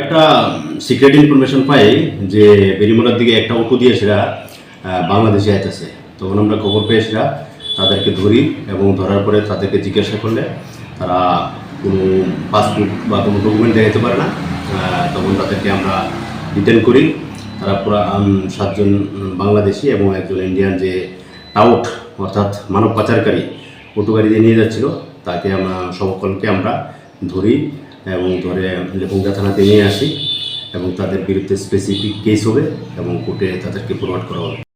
একটা secret information পাই যে বেরিমোড়ার দিকে একটা অটো দিয়ে আহ, বাংলাদেশে আইতেছে তখন আমরা খবর পেয়ে সেটা তাদেরকে ধরি এবং ধরার পরে তাদেরকে জিজ্ঞাসা করলে তারা কোনো পাসপোর্ট বা কোনো ডকুমেন্ট দেখাতে পারে না। তখন তাদেরকে আমরা ডিটেন করি। তারা পুরো সাতজন বাংলাদেশি এবং একজন ইন্ডিয়ান যে টাউট অর্থাৎ মানব পাচারকারী অটো গাড়ি দিয়ে নিয়ে যাচ্ছিল তাকে আমরা সকলকে আমরা ধরি। এবং ধরে লেপুঙ্গা থানাতে নিয়ে আসি এবং তাদের বিরুদ্ধে স্পেসিফিক কেস হবে এবং কোর্টে তাদেরকে ফরওয়ার্ড করা হবে।